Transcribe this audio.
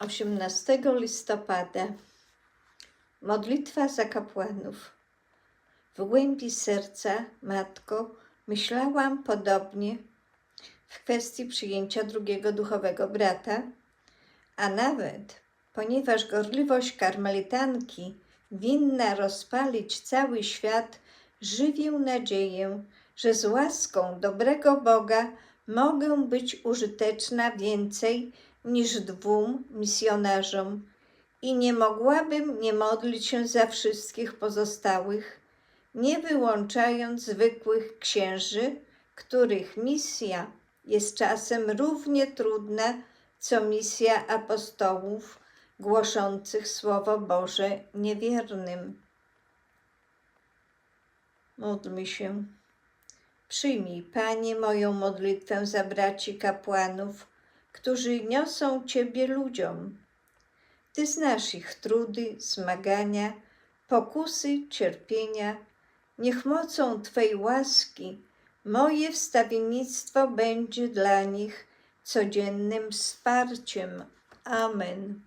18 listopada Modlitwa za kapłanów. W głębi serca, Matko, myślałam podobnie w kwestii przyjęcia drugiego duchowego brata, a nawet ponieważ gorliwość karmelitanki winna rozpalić cały świat, żywię nadzieję, że z łaską dobrego Boga mogę być użyteczna więcej niż dwóm misjonarzom i nie mogłabym nie modlić się za wszystkich pozostałych, nie wyłączając zwykłych księży, których misja jest czasem równie trudna co misja apostołów głoszących Słowo Boże niewiernym. Módlmy się. Przyjmij, Panie, moją modlitwę za braci kapłanów, którzy niosą Ciebie ludziom. Ty znasz ich trudy, zmagania, pokusy, cierpienia. Niech mocą Twej łaski moje wstawiennictwo będzie dla nich codziennym wsparciem. Amen.